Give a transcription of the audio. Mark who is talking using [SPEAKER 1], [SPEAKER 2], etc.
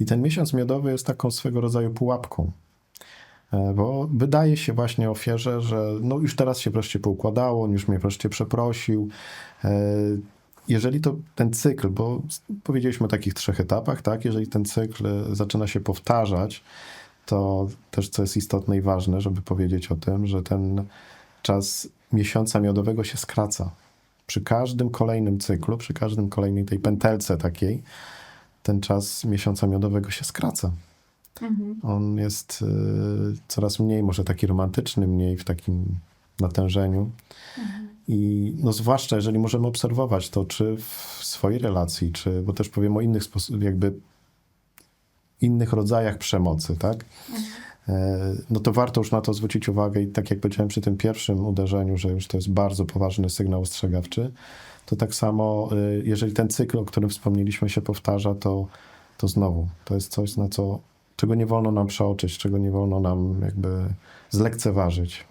[SPEAKER 1] I ten miesiąc miodowy jest taką swego rodzaju pułapką. E, Bo wydaje się właśnie ofierze, że no już teraz się wreszcie poukładało, on już mnie wreszcie przeprosił. E, Jeżeli to ten cykl, bo powiedzieliśmy o takich trzech etapach, tak? Jeżeli ten cykl e, zaczyna się powtarzać, to też co jest istotne i ważne, żeby powiedzieć o tym, że ten czas miesiąca miodowego się skraca. Przy każdym kolejnym cyklu, przy każdym kolejnej tej pętelce takiej, ten czas miesiąca miodowego się skraca. On jest y, coraz mniej, może taki romantyczny, mniej w takim natężeniu. I no zwłaszcza, jeżeli możemy obserwować to, czy w swojej relacji, czy, bo też powiem o innych sposobach, jakby innych rodzajach przemocy, tak? E, No to warto już na to zwrócić uwagę i tak jak powiedziałem przy tym pierwszym uderzeniu, że już to jest bardzo poważny sygnał ostrzegawczy, to tak samo, y, jeżeli ten cykl, o którym wspomnieliśmy, się powtarza, to, to znowu to jest coś, na co, czego nie wolno nam przeoczyć, czego nie wolno nam jakby zlekceważyć.